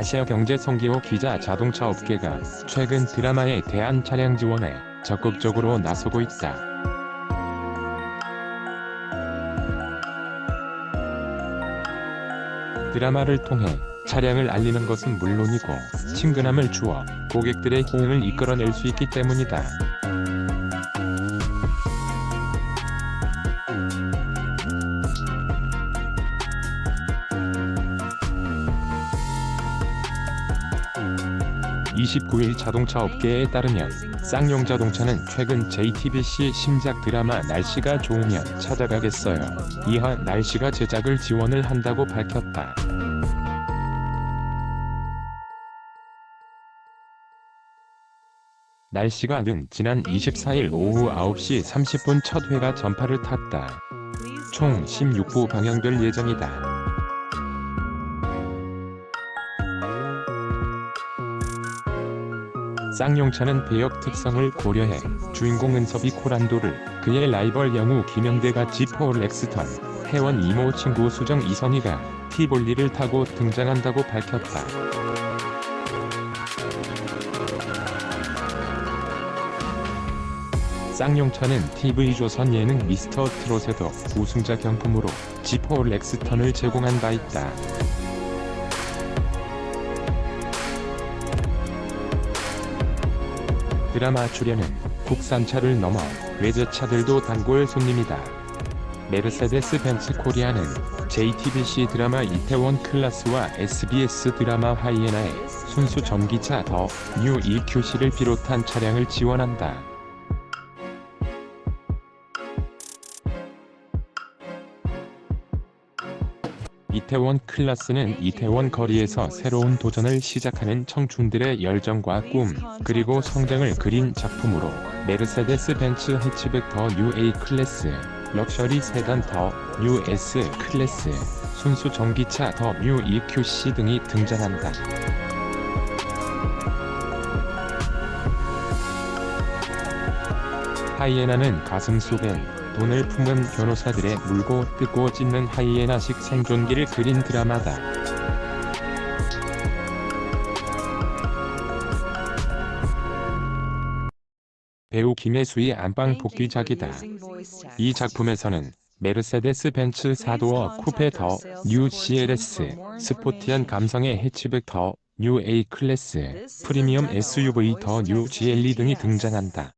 아시아 경제 성기호 기자 자동차 업계가 최근 드라마에 대한 차량 지원에 적극적으로 나서고 있다. 드라마를 통해 차량을 알리는 것은 물론이고 친근함을 주어 고객들의 호응을 이끌어낼 수 있기 때문이다. (29일) 자동차 업계에 따르면 쌍용 자동차는 최근 JTBC 신작 드라마 날씨가 좋으면 찾아가겠어요. 이하 날씨가 제작을 지원을 한다고 밝혔다. 날씨가 는 지난 24일 오후 9시 30분 첫 회가 전파를 탔다. 총 16부 방영될 예정이다. 쌍용차는 배역 특성을 고려해 주인공 은섭이 코란도를 그의 라이벌 영우 김영대가 지포 렉스턴, 회원 이모 친구 수정 이선희가 티볼리를 타고 등장한다고 밝혔다. 쌍용차는 TV조선 예능 미스터 트롯에도 우승자 경품으로 지포 렉스턴을 제공한 바 있다. 드라마 출연은 국산차를 넘어 외제차들도 단골 손님이다. 메르세데스 벤츠 코리아는 JTBC 드라마 이태원 클라스와 SBS 드라마 하이에나의 순수 전기차 더 뉴 EQC를 비롯한 차량을 지원한다. 이태원 클라스는 이태원 거리에서 새로운 도전을 시작하는 청춘들의 열정과 꿈, 그리고 성장을 그린 작품으로 메르세데스 벤츠 해치백 더 UA 클래스, 럭셔리 세단 더 US 클래스, 순수 전기차 더 뉴 EQC 등이 등장한다. 하이에나는 가슴 속엔 돈을 품은 변호사들의 물고 뜯고 찢는 하이에나식 생존기를 그린 드라마다. 배우 김혜수의 안방 복귀작이다. 이 작품에서는 메르세데스 벤츠 4도어 쿠페 더 뉴 CLS, 스포티한 감성의 해치백 더 뉴 A 클래스, 프리미엄 SUV 더 뉴 GLE 등이 등장한다.